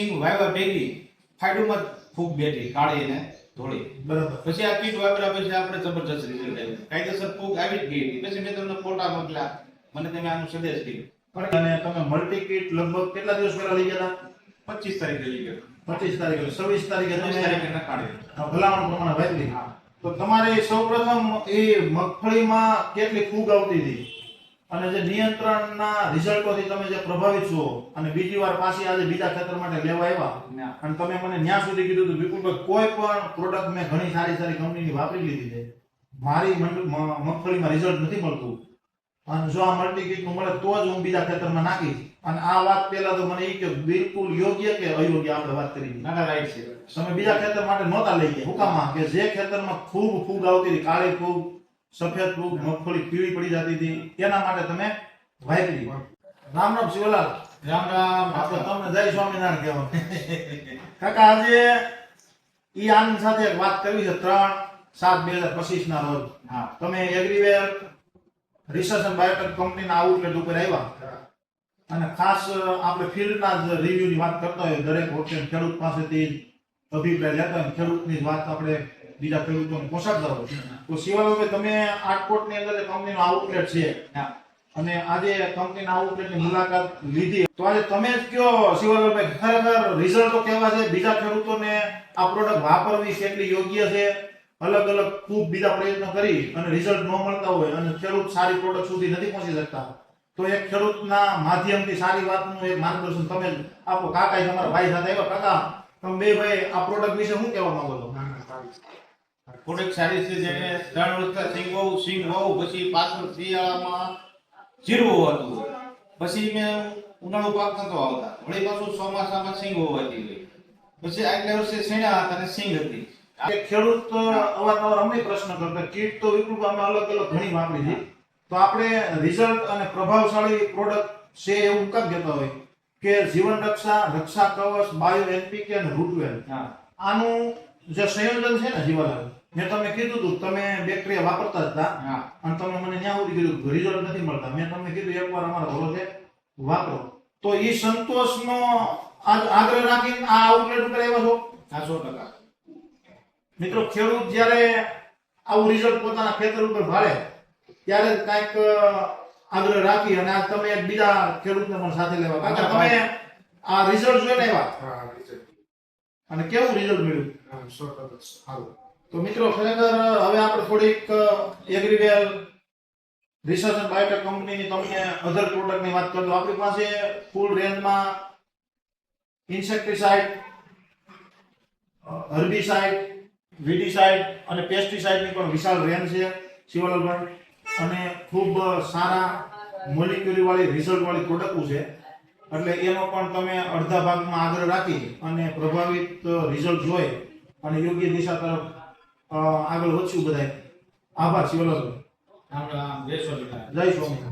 સિંગ viva ભેગી ફાયડુમાં ફૂગ બેઠી કાળી અને ધોળી. બરાબર. પછી આ કીટ વાપર્યા પછી આપણે જબરજસ્ત રિઝલ્ટ આવ્યું કાયદેસર ફૂગ આવી જ ગઈ પછી મેં તમને ફોટા મોકલ્યા. મને તમે આનું સંદેશ કર્યું અને તમે મલ્ટી કીટ લગભગ કેટલા દિવસ પહેલા લઈ ગયા પચીસ તારીખે લઈ ગયો. પચીસ તારીખે છવ્વીસ તારીખે તમે તારીખે આ ભલામણ પ્રમાણે વાપરી. તો તમારે સૌપ્રથમ એ મગફળીમાં કેટલી ફૂગ આવતી હતી? અને જે નિયંત્રણના રિઝલ્ટોથી તમે જે પ્રભાવિત છો અને બીજી વાર પાછી આજે બીજા ખેતર માટે લેવા આવ્યા. અને તમે મને ન્યા સુધી કીધું હતું વિપુલભાઈ કોઈ પણ પ્રોડક્ટ મેં ઘણી સારી સારી કંપનીની વાપરી લીધી છે. મારી મગફળીમાં રિઝલ્ટ નથી મળતું. અને જો આ મલ્ટી કીટનું મળે તો જ હું બીજા ખેતરમાં નાખીશ. અને આ વાત પહેલા તો મને એ કે બિલકુલ યોગ્ય કે અયોગ્ય આપણે વાત કરી ના ના રાઈટ છે. તમે બીજા ખેતર માટે નહોતા લઈ ગયા. હુકામાં કે જે ખેતરમાં ખૂબ ફૂગ આવતી હતી કાળી ફૂગ સફેદ ફૂગ મગફળી પીળી પડી જતી હતી. તેના માટે તમે વાપરી. રામ રામ શિવલાલ. રામ રામ. આપણે તમને જય સ્વામિનારાયણ કહેવાનું કાકા આજે ઈ આનંદ સાથે એક વાત કરવી છે ત્રણ સાત બે હજાર પચીસ ના રોજ. હા. તમે એગ્રીવેર રિસર્ચ એન્ડ બાયોટેક કંપનીના આઉટલેટ ઉપર આવ્યા. અને ખાસ આપણે ફિલ્ડના જ રિવ્યુની વાત કરતા હોય દરેક વખતે ખેડૂત પાસેથી અભિપ્રાય લેતા હોય. ખેડૂતની વાત આપણે બીજા ખેડૂતોને પહોંચાડતા હોય. તો શિવાલાલભાઈ તમે આટકોટની અંદર કંપનીનો આઉટલેટ છે. અને આજે કંપનીના આઉટલેટની મુલાકાત લીધી. તો આજે તમે જ કયો શિવાલાલભાઈ, ખરેખર રિઝલ્ટો કેવા છે? બીજા ખેડૂતોને આ પ્રોડક્ટ વાપરવી કેટલી યોગ્ય છે? અલગ અલગ ખૂબ બીજા પ્રયત્નો કરી અને રિઝલ્ટ ન મળતા હોય અને ખેડૂત સારી પ્રોડક્ટ સુધી નથી પહોંચી શકતા. તો એક ખેડૂતના માધ્યમથી સારી વાતનું એક માર્ગદર્શન તમે આપો. કાકા તમારા ભાઈ સાથે આવ્યા. કાકા, તમે બે ભાઈ આ પ્રોડક્ટ વિશે શું કહેવા માંગો છો? પ્રોડક્ટ સારી છે જેને ત્રણ વર્ષથી સિંગ વહુ સિંગ વહુ પછી પાછળ શિયાળામાં જીરવું હતું. પછી મેં ઉનાળુ પાક નતો આવતા. વળી પાછું ચોમાસામાં સિંગ વહુ ગઈ. પછી આગલા વર્ષે શેણા હતા અને સિંગ હતી. ખેડૂત અવારનવાર અમને પ્રશ્ન કરતા કીટ તો વિકૃત અમે અલગ અલગ ઘણી વાપરી છે. તો આપણે રિઝલ્ટ અને પ્રભાવશાળી પ્રોડક્ટ છે એવું કામ કહેતા હોય કે જીવન રક્ષા રક્ષા કવચ બાયો એનપીકે અને રૂટવેલ આનું જે સંયોજન છે ને જીવાલાલ મેં તમને કીધું હતું તમે બેક્ટેરિયા વાપરતા જ હતા. હા. અને તમે મને ત્યાં સુધી કીધું રિઝલ્ટ નથી મળતા. મેં તમને કીધું એકવાર અમારા ભરોસે વાપરો. તો એ સંતોષનો નો આગ્રહ રાખીને આ આઉટલેટ ઉપર આવ્યા છો? હા સો ટકા. મિત્રો ખેડૂત જ્યારે આવું રિઝલ્ટ પોતાના ખેતર ઉપર ભાળે ત્યારે કાંઈક આગ્રહ રાખી અને આ તમે એક બીજા ખેડૂતને પણ સાથે લેવા. કાકા તમે આ રિઝલ્ટ જોઈને આવ્યા. અને કેવું રિઝલ્ટ મળ્યું? તો મિત્રો, ખરેખર, હવે આપણે થોડીક એગ્રીવેલ રિસર્ચ એન્ડ બાયોટેક કંપનીની તમને અધર પ્રોડક્ટની વાત કરતો આપણી પાસે ફૂલ રેન્જમાં ઇન્સેક્ટિસાઇડ હર્બિસાઇડ વિડીસાઇડ અને પેસ્ટિસાઇડની પણ વિશાળ રેન્જ છે શિવલાલભાઈ અને ખૂબ સારા મોલિક્યુલવાળી રિઝલ્ટવાળી પ્રોડક્ટો છે. એટલે એનો પણ તમે અડધા ભાગમાં આગળ રાખી અને પ્રભાવિત રિઝલ્ટ જોઈ અને યોગ્ય દિશા તરફ આગળ વધશું બધાય. આભાર રામ જય સ્વામિનારાયણ. જય સ્વામી